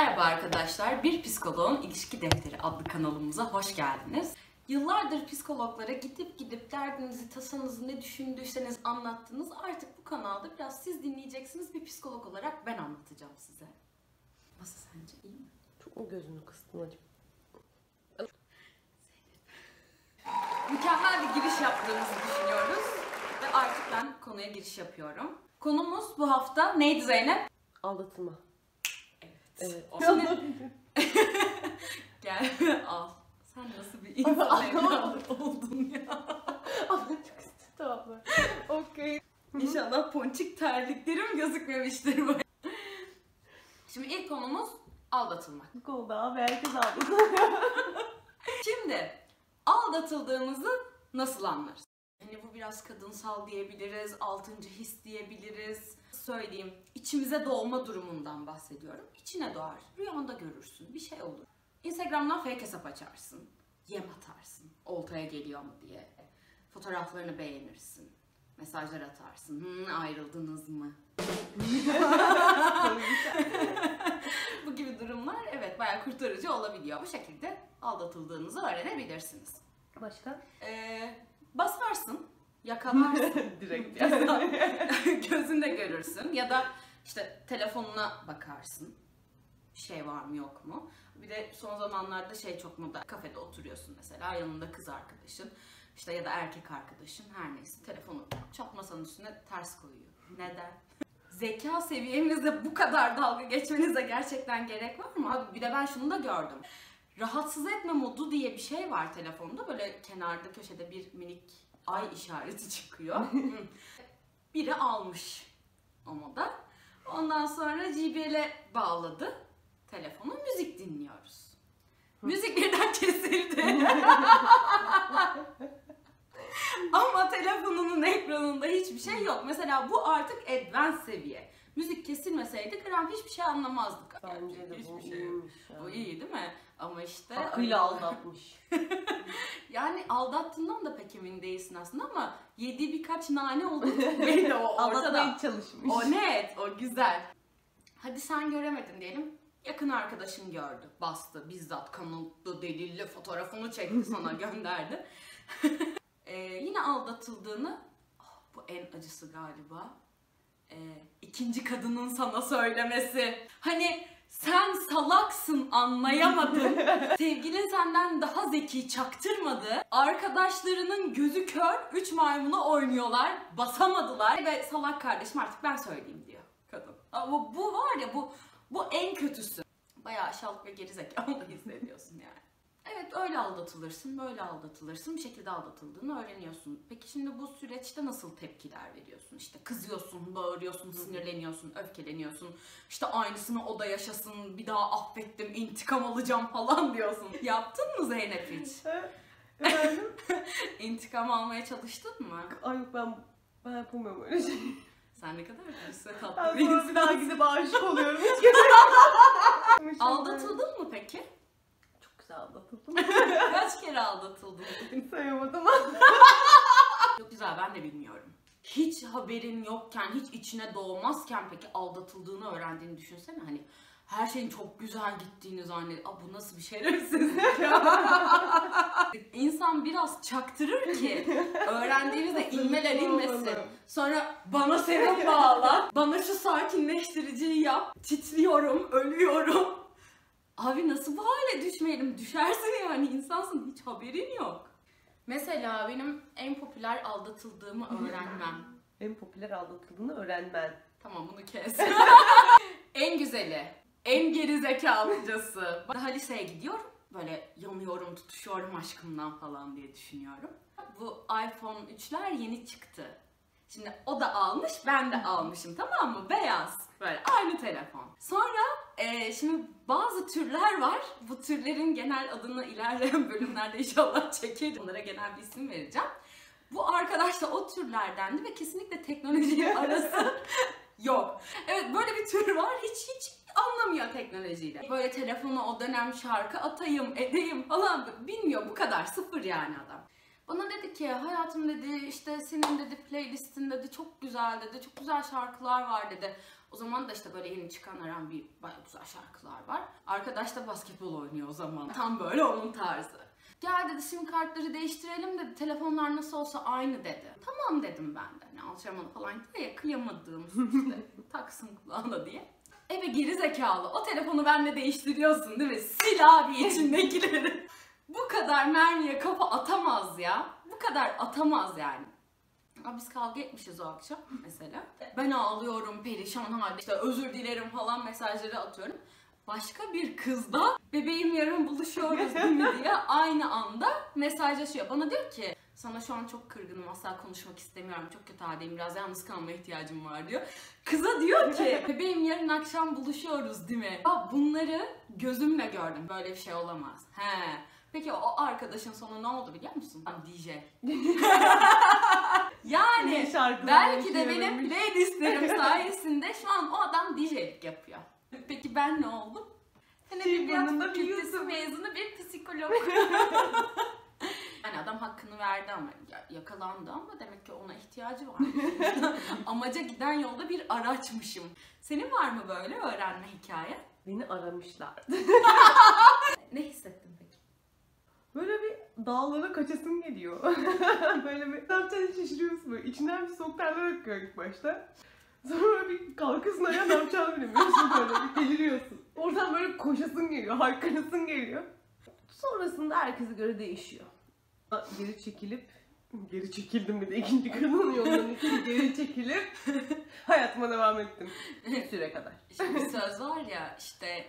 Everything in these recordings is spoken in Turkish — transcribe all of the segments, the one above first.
Merhaba arkadaşlar, Bir Psikoloğun İlişki Defteri adlı kanalımıza hoş geldiniz. Yıllardır psikologlara gidip gidip derdinizi, tasanızı, ne düşündüyseniz anlattınız. Artık bu kanalda biraz siz dinleyeceksiniz. Bir psikolog olarak ben anlatacağım size. Nasıl sence? İyi mi? Çok mu gözünü kıstın acaba? Mükemmel bir giriş yaptığımızı düşünüyoruz. Ve artık ben konuya giriş yapıyorum. Konumuz bu hafta neydi Zeynep? Aldatılma. Evet. O Şimdi... Gel al. Sen nasıl bir insan oldun ya? Çok istedim abla. Okey. İnşallah ponçik terliklerim gözükmemiştir bu. Şimdi ilk konumuz aldatılmak. Bu oldu abi herkes aldatılıyor. Şimdi aldatıldığımızı nasıl anlarız? Hani bu biraz kadınsal diyebiliriz, altıncı his diyebiliriz. Söyleyeyim, içimize doğma durumundan bahsediyorum. İçine doğar, rüyanda görürsün, bir şey olur. Instagram'dan fake hesap açarsın, yem atarsın, oltaya geliyor mu diye. Fotoğraflarını beğenirsin, mesajlar atarsın, "Hmm, ayrıldınız mı? bu gibi durumlar evet bayağı kurtarıcı olabiliyor. Bu şekilde aldatıldığınızı öğrenebilirsiniz. Başka? Ee, basarsın, yakalarsın, Direkt gözünde görürsün ya da işte telefonuna bakarsın. Bir şey var mı yok mu? Bir de son zamanlarda şey çok moda. Kafede oturuyorsun mesela yanında kız arkadaşın işte ya da erkek arkadaşın her neyse telefonu çat masanın üstüne ters koyuyor. Neden? Zeka seviyemizde bu kadar dalga geçmenize gerçekten gerek var mı? Abi bir de ben şunu da gördüm. Rahatsız etme modu diye bir şey var telefonda. Böyle kenarda köşede bir minik ay işareti çıkıyor. Biri almış o moda. Ondan sonra JBL'e bağladı telefonu. Müzik dinliyoruz. Müzik birden kesildi. Ama telefonunun ekranında hiçbir şey yok. Mesela bu artık advanced seviye. Müzik kesilmeseydi gram hiçbir şey anlamazdık. Bence de bu hiçbir şey iyiymiş ya. Bu iyi değil mi? Ama işte... Hakkıyla aldatmış. Yani aldattığından da pek emin değilsin aslında ama yediği birkaç nane oldu belli o ortada. Aldatmaya çalışmış. O net, o güzel. Hadi sen göremedin diyelim. Yakın arkadaşın gördü, bastı, bizzat kanıtlı, delilli fotoğrafını çekti sana gönderdi. Ee, yine aldatıldığını, oh, bu en acısı galiba, ee, ikinci kadının sana söylemesi. Hani sen salaksın anlayamadın. Sevgilin senden daha zeki çaktırmadı. Arkadaşlarının gözü kör, üç maymunu oynuyorlar, basamadılar ve salak kardeşim artık ben söyleyeyim diyor kadın. Ama bu var ya bu bu en kötüsü. Bayağı aşağılık ve gerizekalı hissediyorsun yani. Evet öyle aldatılırsın, böyle aldatılırsın. Bir şekilde aldatıldığını öğreniyorsun. Peki şimdi bu süreçte nasıl tepkiler veriyorsun? İşte kızıyorsun, bağırıyorsun, sinirleniyorsun, öfkeleniyorsun. İşte aynısını o da yaşasın, bir daha affettim, intikam alacağım falan diyorsun. Yaptın mı Zeynep hiç? Efendim? İntikam almaya çalıştın mı? Ay yok ben, ben yapamıyorum öyle şey. Sen ne kadar güzel tatlı Ben bir sonra bir daha insansın. gidip aşık oluyorum. Hiç. Aldatıldın mı peki? Güzel aldatıldım. Kaç kere aldatıldın? Sayamadım. Çok güzel ben de bilmiyorum. Hiç haberin yokken, hiç içine doğmazken peki aldatıldığını öğrendiğini düşünsene hani her şeyin çok güzel gittiğini zannet. Aa bu nasıl bir şerefsizlik ya. İnsan biraz çaktırır ki öğrendiğinizde inmeler inmesin. Sonra bana serum bağla, bana şu sakinleştiriciyi yap. Titriyorum, ölüyorum. Abi nasıl bu hale düşmeyelim? Düşersin yani insansın hiç haberin yok. Mesela benim en popüler aldatıldığımı öğrenmem. En popüler aldatıldığını öğrenmen. tamam bunu kes. en güzeli, en gerizekalıcası. Daha liseye gidiyorum. Böyle yanıyorum, tutuşuyorum aşkımdan falan diye düşünüyorum. Bu iPhone 3'ler yeni çıktı. Şimdi o da almış, ben de almışım tamam mı? Beyaz. Böyle aynı telefon. Sonra e, şimdi bazı türler var. Bu türlerin genel adını ilerleyen bölümlerde inşallah çekeriz. Onlara genel bir isim vereceğim. Bu arkadaş da o türlerdendi ve kesinlikle teknolojiyle arası yok. Evet böyle bir tür var. Hiç hiç anlamıyor teknolojiyle. Böyle telefona o dönem şarkı atayım, edeyim falan bilmiyor bu kadar. Sıfır yani adam. Bana dedi ki hayatım dedi işte senin dedi playlistin dedi çok güzel dedi. Çok güzel şarkılar var dedi. O zaman da işte böyle yeni çıkan R&B bayağı güzel şarkılar var. Arkadaş da basketbol oynuyor o zaman. Tam böyle onun tarzı. Gel dedi sim kartları değiştirelim dedi. Telefonlar nasıl olsa aynı dedi. Tamam dedim ben de. Hani alçamalı falan diye ya kıyamadığım işte taksın kulağına diye. Eve geri zekalı. O telefonu benle değiştiriyorsun değil mi? Sil abi içindekileri. Bu kadar mermiye kafa atamaz ya. Bu kadar atamaz yani. Abi biz kavga etmişiz o akşam mesela. Ben ağlıyorum, perişan halde işte özür dilerim falan mesajları atıyorum. Başka bir kız da bebeğim yarın buluşuyoruz değil mi diye aynı anda mesajlaşıyor. Bana diyor ki sana şu an çok kırgınım asla konuşmak istemiyorum çok kötü haldeyim biraz yalnız kalmaya ihtiyacım var diyor. Kıza diyor ki bebeğim yarın akşam buluşuyoruz değil mi? Ya bunları gözümle gördüm böyle bir şey olamaz. He. Peki o arkadaşın sonu ne oldu biliyor musun? DJ. yani belki de benim playlistlerim sayesinde şu an o adam DJ'lik yapıyor. Peki ben ne oldum? Ben Şey, edebiyat fakültesi mezunu bir psikolog. yani adam hakkını verdi ama ya- yakalandı ama demek ki ona ihtiyacı var. Amaca giden yolda bir araçmışım. Senin var mı böyle öğrenme hikaye? Beni aramışlar. Ne hissettin? Böyle bir dağlara kaçasın geliyor. böyle bir yapacağını şaşırıyorsun böyle. İçinden bir soğuk terler akıyor ilk başta. Sonra bir kalkasın ayağa ne yapacağını bilemiyorsun böyle. Bir deliriyorsun. Oradan böyle koşasın geliyor, haykırasın geliyor. Sonrasında herkese göre değişiyor. Geri çekilip Geri çekildim bir de ikinci kadının yolundan iki geri çekilip hayatıma devam ettim. Bir süre kadar. Bir söz var ya işte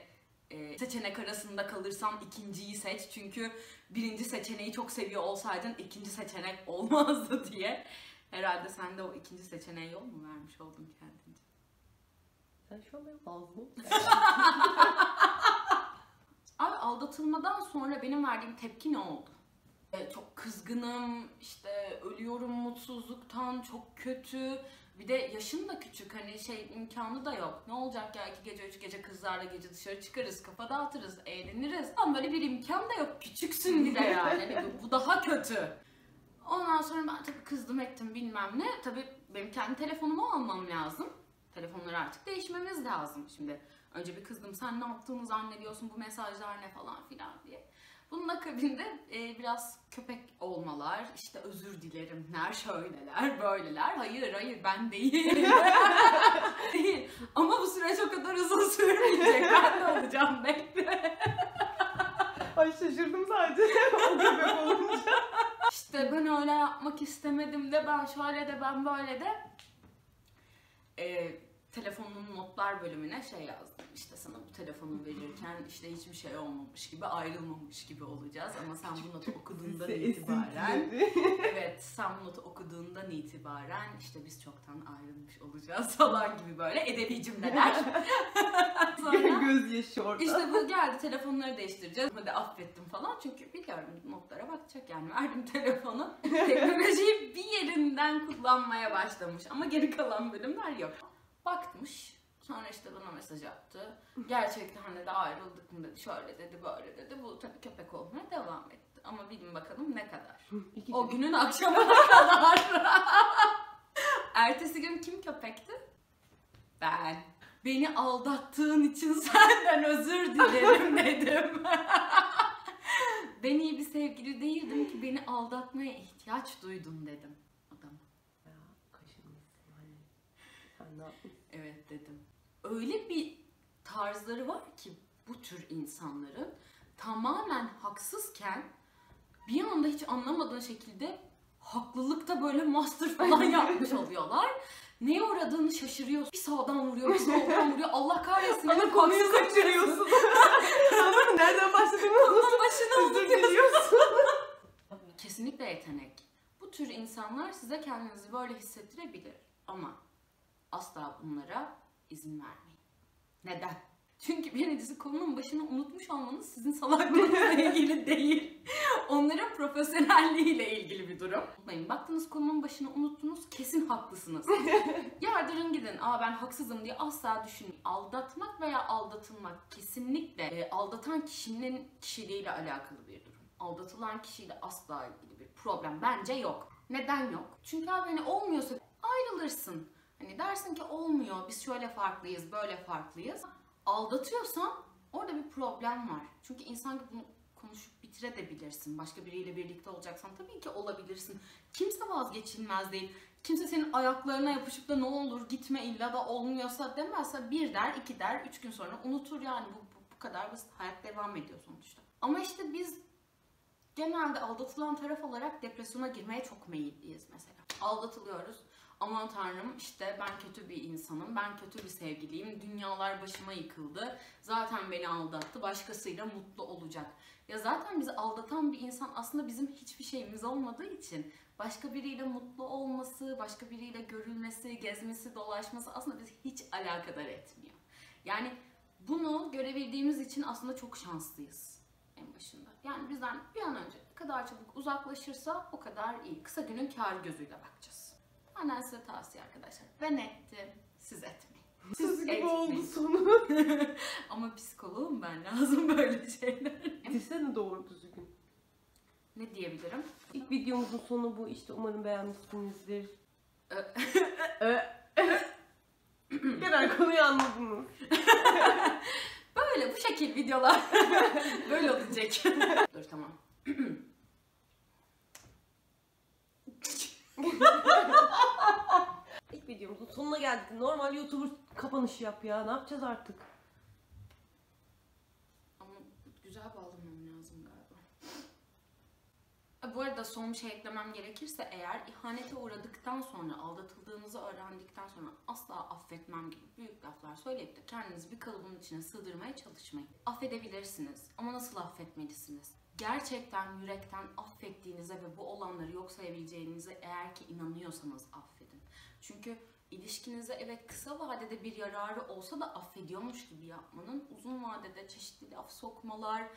e, seçenek arasında kalırsan ikinciyi seç çünkü birinci seçeneği çok seviyor olsaydın ikinci seçenek olmazdı diye. Herhalde sen de o ikinci seçeneğe yol mu vermiş oldun kendince? Sen şu an benim ağzımı Abi aldatılmadan sonra benim verdiğim tepki ne oldu? E, çok kızgınım, işte ölüyorum mutsuzluktan, çok kötü. Bir de yaşım da küçük hani şey imkanı da yok. Ne olacak ya iki gece üç gece kızlarla gece dışarı çıkarız, kafa dağıtırız, eğleniriz. Ama böyle bir imkan da yok. Küçüksün bir de yani. Hani bu daha kötü. Ondan sonra ben tabii kızdım ettim bilmem ne. Tabii benim kendi telefonumu almam lazım. Telefonları artık değişmemiz lazım. Şimdi önce bir kızdım sen ne yaptığını zannediyorsun bu mesajlar ne falan filan diye. Akabinde e, biraz köpek olmalar, işte özür dilerimler, şöyleler, böyleler. Hayır hayır ben değil. değil. Ama bu süreç o kadar uzun sürmeyecek. Ben de olacağım bekle. Ay şaşırdım sadece o köpek olunca. İşte ben öyle yapmak istemedim de ben şöyle de ben böyle de e, telefonun notlar bölümüne şey yazdım. İşte sana bu telefonu verirken işte hiçbir şey olmamış gibi ayrılmamış gibi olacağız ama sen bu notu okuduğundan itibaren evet sen bu notu okuduğundan itibaren işte biz çoktan ayrılmış olacağız falan gibi böyle edebi cümleler. Sonra Gözyaşı orada. işte bu geldi telefonları değiştireceğiz. Hadi affettim falan. Çünkü biliyorum notlara bakacak yani. Verdim telefonu. Teknolojiyi bir yerinden kullanmaya başlamış. Ama geri kalan bölümler yok. Bakmış. Sonra işte bana mesaj attı. Gerçekten hani de ayrıldık mı dedi. Şöyle dedi böyle dedi. Bu tabii köpek olmaya devam etti. Ama bilin bakalım ne kadar. İki O günün akşamına kadar. Ertesi gün kim köpekti? Ben. Beni aldattığın için senden özür dilerim dedim. ben iyi bir sevgili değildim ki beni aldatmaya ihtiyaç duydun dedim adama. Ya kaşınmışsın hani. Sen ne yaptın? Evet dedim. Öyle bir tarzları var ki bu tür insanların tamamen haksızken bir anda hiç anlamadığın şekilde haklılıkta böyle master falan yapmış oluyorlar. Neye uğradığını şaşırıyorsun. Bir sağdan vuruyor, bir soldan vuruyor. Allah kahretsin. Dedim, konuyu kaçırıyorsun. Anladın? Nereden başladığını Konunun başına unutuyorsun. Kesinlikle yetenek. Bu tür insanlar size kendinizi böyle hissettirebilir. Ama asla bunlara izin vermeyin. Neden? Çünkü birincisi konunun başını unutmuş olmanız sizin salaklığınızla ilgili değil. Onların profesyonelliğiyle ilgili bir durum. Unutmayın, baktınız konunun başını unuttunuz, kesin haklısınız. Yardırın gidin, aa ben haksızım diye asla düşünmeyin. Aldatmak veya aldatılmak kesinlikle e, aldatan kişinin kişiliğiyle alakalı bir durum. Aldatılan kişiyle asla ilgili bir problem. Bence yok. Neden yok? Çünkü abi hani olmuyorsa ayrılırsın. Hani dersin ki olmuyor, biz şöyle farklıyız, böyle farklıyız. Aldatıyorsan orada bir problem var. Çünkü insan gibi bunu konuşup bitirebilirsin. Başka biriyle birlikte olacaksan tabii ki olabilirsin. Kimse vazgeçilmez değil. Kimse senin ayaklarına yapışıp da ne olur gitme illa da olmuyorsa demezse bir der, iki der, üç gün sonra unutur yani bu, bu, bu kadar basit. Hayat devam ediyor sonuçta. Ama işte biz genelde aldatılan taraf olarak depresyona girmeye çok meyilliyiz mesela. Aldatılıyoruz. Aman tanrım işte ben kötü bir insanım, ben kötü bir sevgiliyim, dünyalar başıma yıkıldı, zaten beni aldattı, başkasıyla mutlu olacak. Ya zaten bizi aldatan bir insan aslında bizim hiçbir şeyimiz olmadığı için başka biriyle mutlu olması, başka biriyle görülmesi, gezmesi, dolaşması aslında bizi hiç alakadar etmiyor. Yani bunu görebildiğimiz için aslında çok şanslıyız en başında. Yani bizden bir an önce ne kadar çabuk uzaklaşırsa o kadar iyi. Kısa günün kar gözüyle bakacağız. Benden size tavsiye arkadaşlar. Ben ettim, siz etmeyin. Siz gibi etmeyin. oldu sonu. Ama psikoloğum ben lazım böyle şeyler. Desene doğru düzgün. Ne diyebilirim? İlk videomuzun sonu bu işte umarım beğenmişsinizdir. Genel konuyu anladınız. Böyle bu şekil videolar. Böyle olacak. Dur tamam. İlk videomuzun sonuna geldik. Normal YouTuber kapanışı yap ya. Ne yapacağız artık? Ama güzel bağlamam lazım galiba. Ha, Bu arada son bir şey eklemem gerekirse eğer ihanete uğradıktan sonra, aldatıldığınızı öğrendikten sonra asla affetmem gibi büyük laflar söyleyip de kendinizi bir kalıbın içine sığdırmaya çalışmayın. Affedebilirsiniz ama nasıl affetmelisiniz? Gerçekten yürekten affettiğinize ve bu olanları yok sayabileceğinize eğer ki inanıyorsanız affedin. Çünkü ilişkinize evet kısa vadede bir yararı olsa da affediyormuş gibi yapmanın uzun vadede çeşitli laf sokmalar,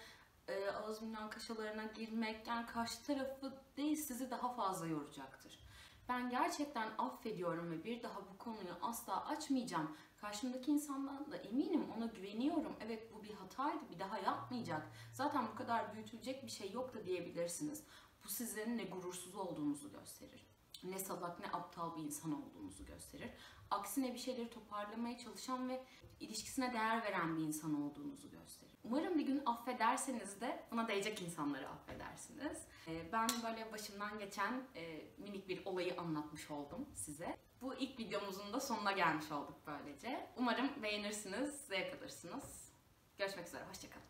e, ağzından kaşalarına girmek yani karşı tarafı değil sizi daha fazla yoracaktır. Ben gerçekten affediyorum ve bir daha bu konuyu asla açmayacağım. Karşımdaki insandan da eminim ona güveniyorum. Evet bu bir hataydı bir daha yapmayacak. Zaten bu kadar büyütülecek bir şey yok da diyebilirsiniz. Bu sizin ne gurursuz olduğunuzu gösterir. Ne salak ne aptal bir insan olduğunuzu gösterir. Aksine bir şeyleri toparlamaya çalışan ve ilişkisine değer veren bir insan olduğunuzu gösterir. Umarım bir gün affederseniz de buna değecek insanları affedersiniz. Ee, Ben böyle başımdan geçen e, minik bir olayı anlatmış oldum size. Bu ilk videomuzun da sonuna gelmiş olduk böylece. Umarım beğenirsiniz, zevk alırsınız. Görüşmek üzere, hoşçakalın.